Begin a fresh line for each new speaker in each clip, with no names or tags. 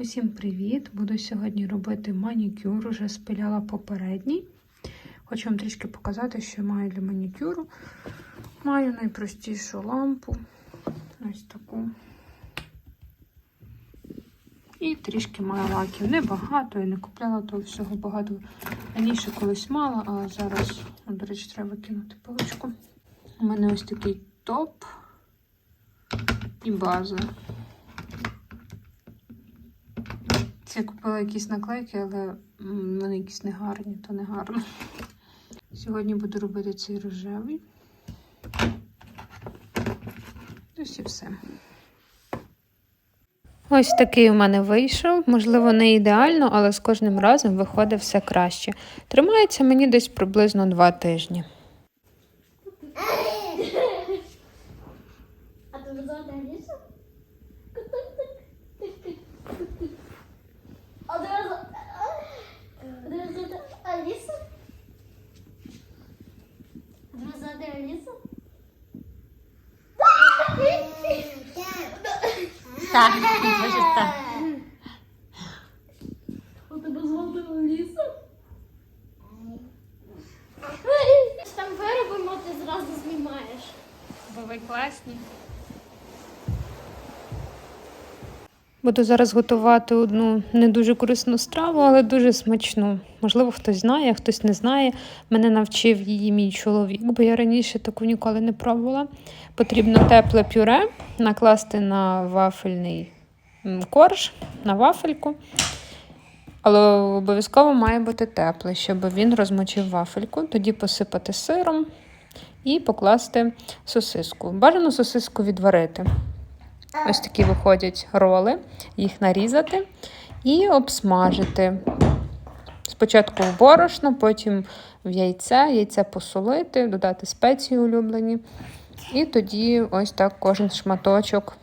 Усім привіт! Буду сьогодні робити манікюр, уже спиляла попередній. Хочу вам трішки показати, що маю для манікюру. Маю найпростішу лампу. Ось таку. І трішки маю лаків. Небагато, я не купляла того всього багато. Раніше колись мала, а зараз, до речі, треба кинути паличку. У мене ось такий топ і база. Це я купила якісь наклейки, але вони якісь негарні, то не гарно. Сьогодні буду робити цей рожевий. Ось і все. Ось такий у мене вийшов. Можливо, не ідеально, але з кожним разом виходить все краще. Тримається мені десь приблизно два тижні.
Одразу Алісу?
Так, дуже так.
У тебе звати Аліса? Там виробимо, ти зразу знімаєш.
Бо ви класні. Буду зараз готувати одну не дуже корисну страву, але дуже смачну. Можливо, хтось знає, хтось не знає. Мене навчив її мій чоловік, бо я раніше таку ніколи не пробувала. Потрібно тепле пюре накласти на вафельний корж, на вафельку. Але обов'язково має бути тепле, щоб він розмочив вафельку. Тоді посипати сиром і покласти сосиску. Бажано сосиску відварити. Ось такі виходять роли, їх нарізати і обсмажити. Спочатку в борошно, потім в яйце, яйце посолити, додати спеції улюблені. І тоді ось так кожен шматочок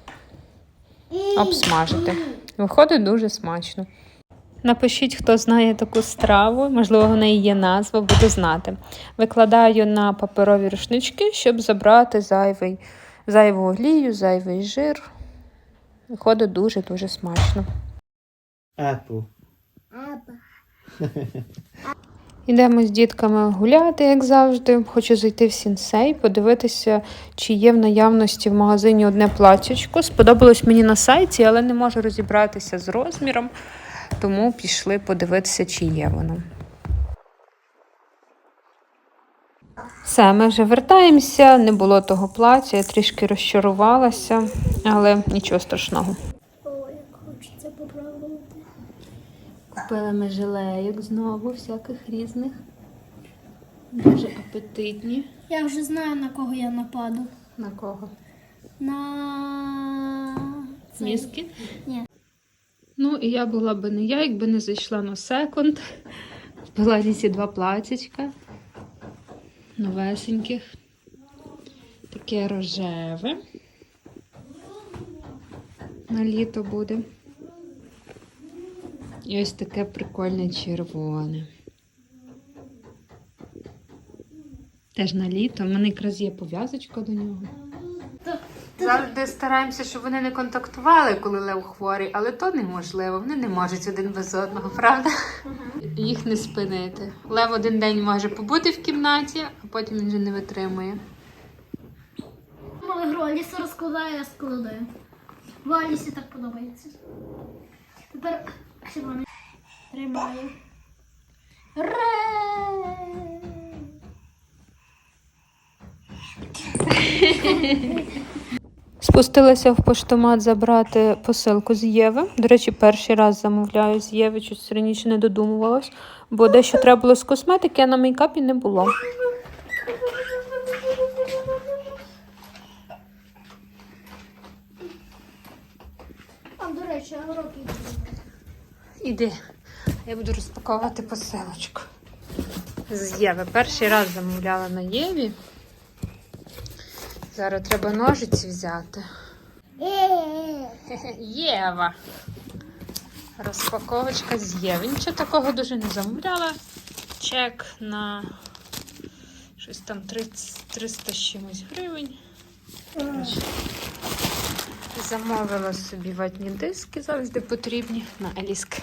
обсмажити. Виходить дуже смачно. Напишіть, хто знає таку страву, можливо, в неї є назва, буду знати. Викладаю на паперові рушнички, щоб забрати зайвий, зайву олію, зайвий жир. Виходить дуже-дуже смачно.
Apple.
Йдемо з дітками гуляти, як завжди. Хочу зайти в сінсей, подивитися, чи є в наявності в магазині одне платячко. Сподобалось мені на сайті, але не можу розібратися з розміром, тому пішли подивитися, чи є воно. Все, ми вже вертаємося, не було того плаття, я трішки розчарувалася, але нічого страшного.
Ой, як хочеться попробувати.
Купили ми жилейок знову, всяких різних. Дуже апетитні.
Я вже знаю, на кого я нападу.
На кого?
На цей.
Мізки?
Ні.
Ну, і я була би не я, якби не зайшла на секунд. Впила ці два платячка. Новесеньких. Таке рожеве. На літо буде. І ось таке прикольне червоне. Теж на літо. У мене якраз є пов'язочка до нього. Завжди стараємося, щоб вони не контактували, коли лев хворий, але то неможливо. Вони не можуть один без одного, правда? Їх не спинити. Лев один день може побути в кімнаті, а потім він вже не витримує.
Мали гру Аліса розкладає, я складаю. Бо Алісі так подобається. Тепер червоний тримає. Ре!
Спустилася в поштомат забрати посилку з Єви. До речі, перший раз замовляю з Єви, щось раніше не додумувалась, бо дещо треба було з косметики, а на мейкапі не було.
А, до речі, а.
Іди, я буду розпаковувати посилочку. З Єви. Перший раз замовляла на Єві. Зараз треба ножиці взяти. Єва. Розпаковочка з Єви. Нічого такого дуже не замовляла. Чек на щось там 30, 300 з чимось гривень. Замовила собі ватні диски, завжди потрібні на Аліски.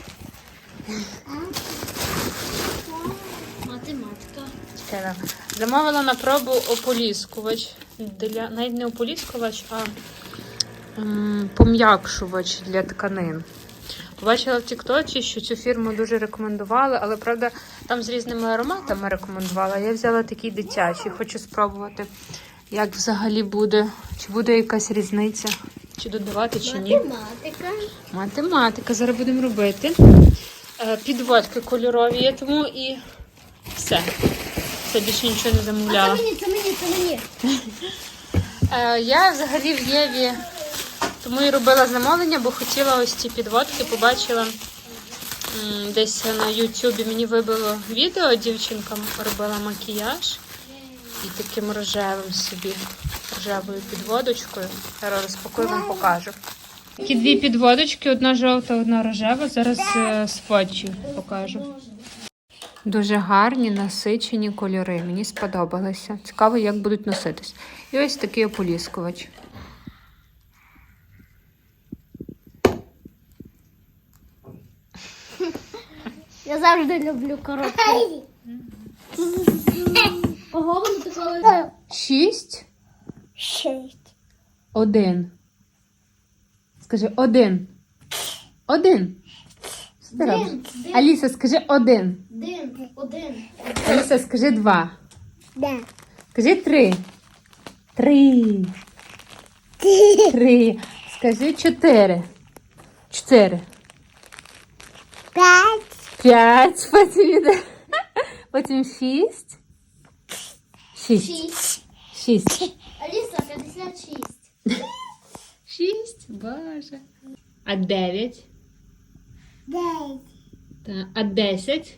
Математика.
Замовила на пробу ополіскувач. Для, навіть не ополіскувач, а м, пом'якшувач для тканин. Побачила в Тіктоці, що цю фірму дуже рекомендували, але правда там з різними ароматами рекомендувала. Я взяла такий дитячий, хочу спробувати, як взагалі буде, чи буде якась різниця, чи додавати, чи ні.
Математика.
Математика, зараз будемо робити. Е, Підводки кольорові тому і все. Все більше нічого не
А це мені, це мені, це мені.
Е, Я взагалі в Єві тому і робила замовлення, бо хотіла ось ці підводки, побачила десь на Ютубі мені вибило відео, дівчинка робила макіяж і таким рожевим собі, рожевою підводочкою. Зараз розпакую вам покажу. Такі дві підводочки, одна жовта, одна рожева. Зараз е, сфотчу покажу. Дуже гарні насичені кольори. Мені сподобалися. Цікаво, як будуть носитись. І ось такий ополіскувач.
Я завжди люблю короткі. Ого, таке.
Шість,
Шість.
один. Скажи один. Один. Що ти робиш?
Дин, дин,
Аліса, скажи один.
дин, один.
Аліса, скажи два.
Да.
Скажи три. Три. Три. Скажи чотири. Чотири.
П'ять.
П'ять. Потім іде. Потім шість. Шість.
Шість.
Шість.
Аліса, 56.
Шість. Боже. А дев'ять.
Дев'ять.
Так. А десять.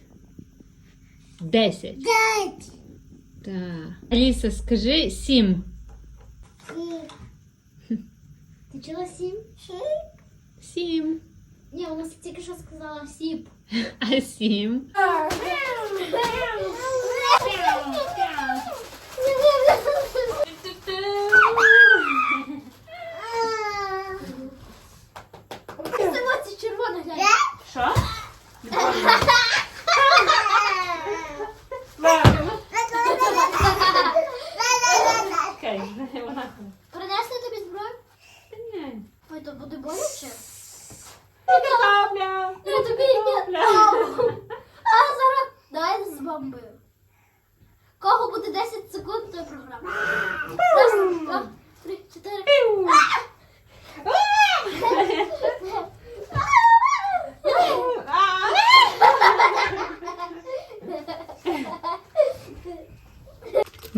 Десять.
Дев'ять.
Так. Аліса, скажи сім.
Ти чула сім?
Сім.
Ні, вона тільки що сказала сіп.
А сім.
Slap!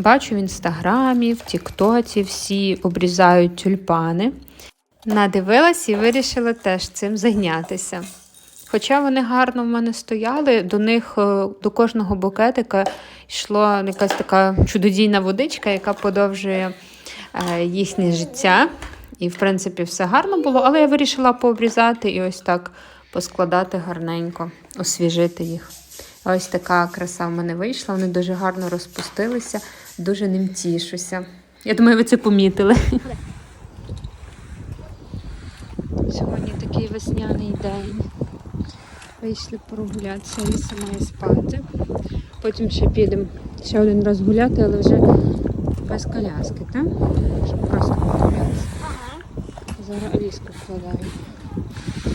Бачу в інстаграмі, в Тіктоці всі обрізають тюльпани. Надивилась і вирішила теж цим зайнятися. Хоча вони гарно в мене стояли, до них е, до кожного букетика йшла якась така чудодійна водичка, яка подовжує е, їхнє життя. І, в принципі, все гарно було, але я вирішила пообрізати і ось так поскладати гарненько, освіжити їх. Ось така краса в мене вийшла. Вони дуже гарно розпустилися, дуже ним тішуся. Я думаю, ви це помітили. Сьогодні такий весняний день. Вийшли прогулятися, Ліса має спати. Потім ще підемо ще один раз гуляти, але вже без коляски, так? Щоб просто прогулятися.
Ага.
Зараз Аліску вкладаю.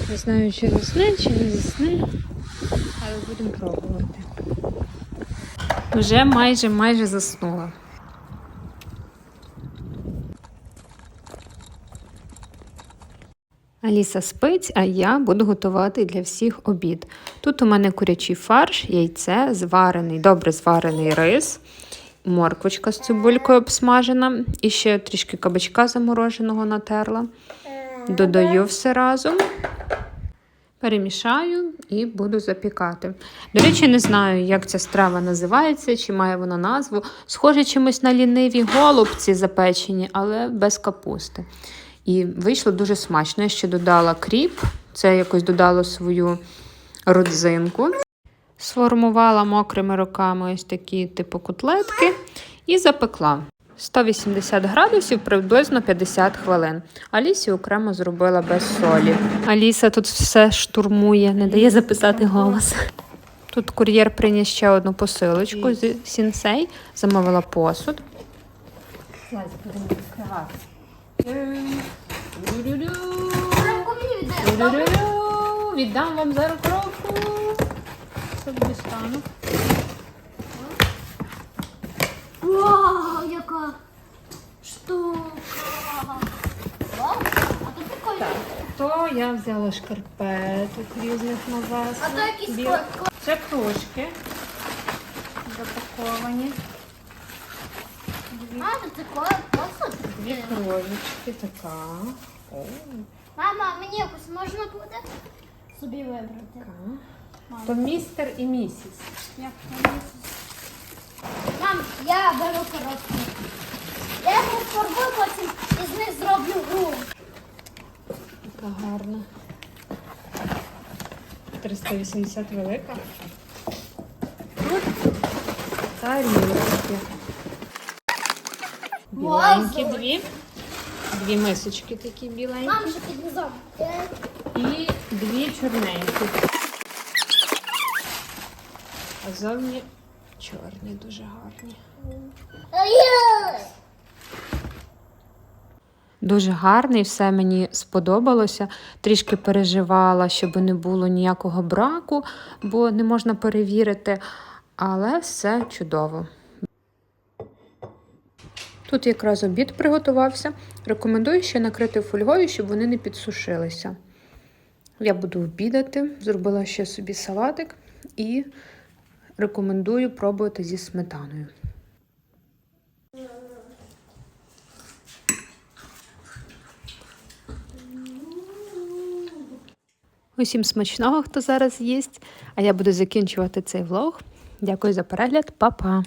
Не знаю, чи засне, чи не засне, але будемо пробувати. Вже майже майже заснула. Аліса спить, а я буду готувати для всіх обід. Тут у мене курячий фарш, яйце, зварений, добре зварений рис, морквочка з цибулькою обсмажена і ще трішки кабачка замороженого натерла. Додаю все разом, перемішаю і буду запікати. До речі, не знаю, як ця страва називається, чи має вона назву. Схоже чимось на ліниві голубці запечені, але без капусти. І вийшло дуже смачно. Я ще додала кріп, це якось додало свою родзинку. Сформувала мокрими руками ось такі типу котлетки і запекла. 180 градусів приблизно 50 хвилин. Алісі окремо зробила без солі. Аліса тут все штурмує, не дає записати голос. Тут кур'єр приніс ще одну посилочку з сінсей, замовила посуд. будемо відкривати. Віддам вам зараз коробку. Собі стану.
Вау, штука. Вау, а то прикольно.
То я взяла шкарпеток різних.
А то якісь
Біл- Це кружки запаковані.
А, то це ко- посуд?
Дві кружечки така. О,
Мама, мені якось можна буде собі вибрати.
така. То містер і місіс.
Як це місяць? Мам, я беру коробку. Я їх розфарбую, потім із них зроблю гру.
Така гарна. 380 велика. Тарілки. Біленькі дві. Дві мисочки такі біленькі.
Мам, ще під низом.
І дві чорненькі. А зовні чорні, дуже гарні.
є.
Дуже гарний, все мені сподобалося. Трішки переживала, щоб не було ніякого браку, бо не можна перевірити. Але все чудово. Тут якраз обід приготувався. Рекомендую ще накрити фольгою, щоб вони не підсушилися. Я буду обідати, зробила ще собі салатик і рекомендую пробувати зі сметаною. Усім смачного, хто зараз їсть. А я буду закінчувати цей влог. Дякую за перегляд, Па-па!